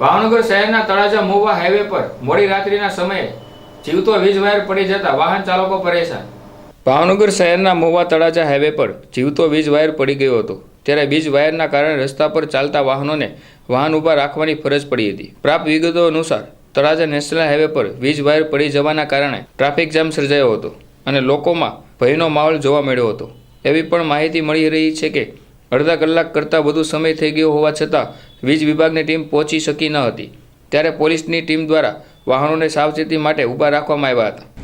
ભાવનગર શહેરના તળાજા મુવા હાઈવે પર મોડી રાત્રિના સમયે જીવતો વીજ વાયર પડી જતા વાહન ચાલકો પરેશાન. ભાવનગર શહેરના મોવા તળાજા હાઈવે પર જીવતો વીજ વાયર પડી ગયો હતો. ત્યારે વીજ વાયરના કારણે રસ્તા પર ચાલતા વાહનોને વાહન ઊભા રાખવાની ફરજ પડી હતી. પ્રાપ્ત વિગતો અનુસાર, તળાજા નેશનલ હાઈવે પર વીજ વાયર પડી જવાના કારણે ટ્રાફિક જામ સર્જાયો હતો અને લોકોમાં ભયનો માહોલ જોવા મળ્યો હતો. એવી પણ માહિતી મળી રહી છે કે અડધા કલાક કરતાં વધુ સમય થઈ ગયો હોવા છતાં વીજ વિભાગની ટીમ પહોંચી શકી ન હતી. ત્યારે પોલીસની ટીમ દ્વારા વાહનોને સાવચેતી માટે ઊભા રાખવામાં આવ્યા હતા.